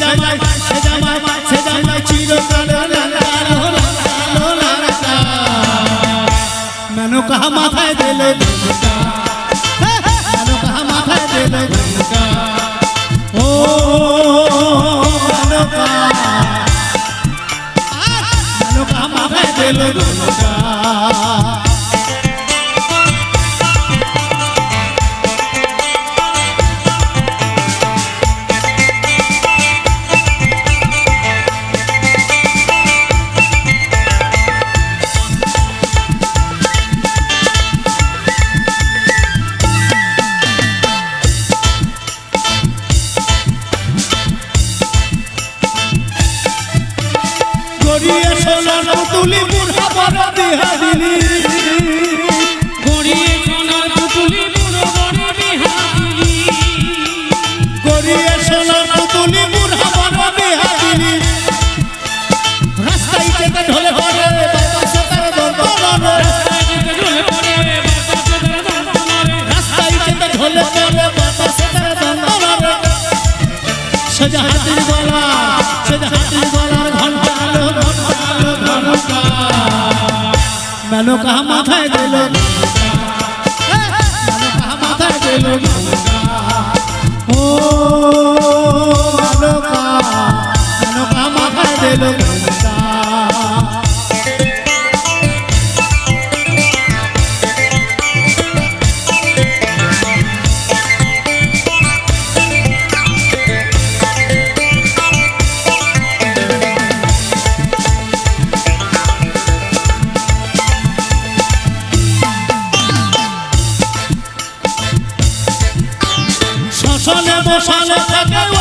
জামাই সে জামাই সে জামাই চিরকাল মেনু কাহা মাথায় দিলে মেনু কাহা মাথায় দিলে ও মেনু কাহা মাথায় দিলে সোনার তুলি বুড়া বাবা বিহারিনী মেলো কাহা মাথায় দিল মেলো কাহা মাথায় দিল ও মেলো কাহা মেলো কাহা মাথায় দিল শ্মশানে থাকে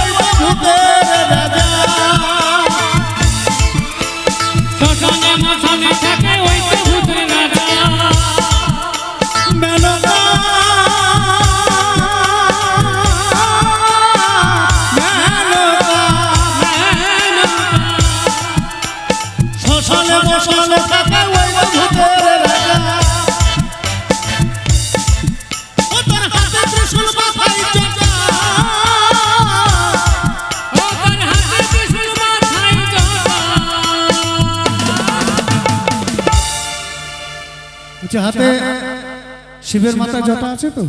শিবের মাথায় জটা আছে তো?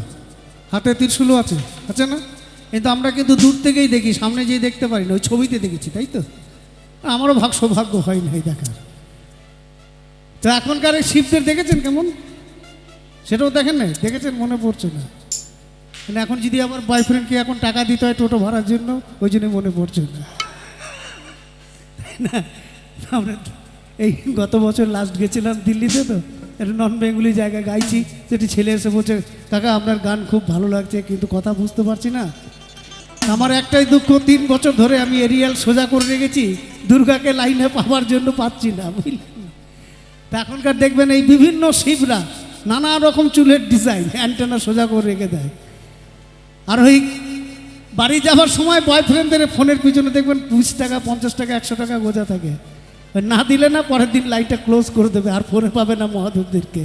হাতে ত্রিশূলও আছে। আছে না? কিন্তু আমরা কিন্তু দূর থেকেই দেখি সামনে যেয়ে দেখতে পারি না ওই ছবিতে দেখেছি তাই তো? আমারও ভাগ সৌভাগ্য হয় নাই দেখার। তো এখনকার এই শিবদের দেখেছেন কেমন? সেটাও দেখেন না দেখেছেন? মনে পড়ছে না। মানে এখন যদি আমার বয়ফ্রেন্ডকে এখন টাকা দিতে হয় টোটো ভাড়ার জন্য ওই জন্য মনে পড়ছে না। না? আমরা এই গত বছর লাস্ট গেছিলাম দিল্লিতে তো একটা নন বেঙ্গলি জায়গায় গাইছি। সেটি ছেলে এসে বলছে, কাকা, আপনার গান খুব ভালো লাগছে, কিন্তু কথা বুঝতে পারছি না। আমার একটাই দুঃখ, তিন বছর ধরে আমি এরিয়াল সোজা করে রেখেছি, দুর্গাকে লাইনে পাওয়ার জন্য পাচ্ছি না, বুঝলেন? এখনকার দেখবেন এই বিভিন্ন শিবরা নানা রকম চুলের ডিজাইন অ্যান্টেনা সোজা করে রেখে দেয়। আর ওই বাড়ি যাওয়ার সময় বয়ফ্রেন্ডদের ফোনের পিছনে দেখবেন বিশ টাকা, পঞ্চাশ টাকা, একশো টাকা গোজা থাকে। না দিলে না পরের দিন লাইটটা ক্লোজ করে দেবে, আর ফোনে পাবে না মহাদেবদেরকে।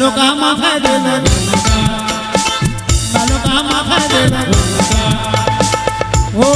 মেলো কাহা মাথায় দিল মেলো কাহা মাথায় দিল ও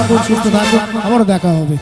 থাকুন সুস্থ থাকুন আবারও দেখা হবে।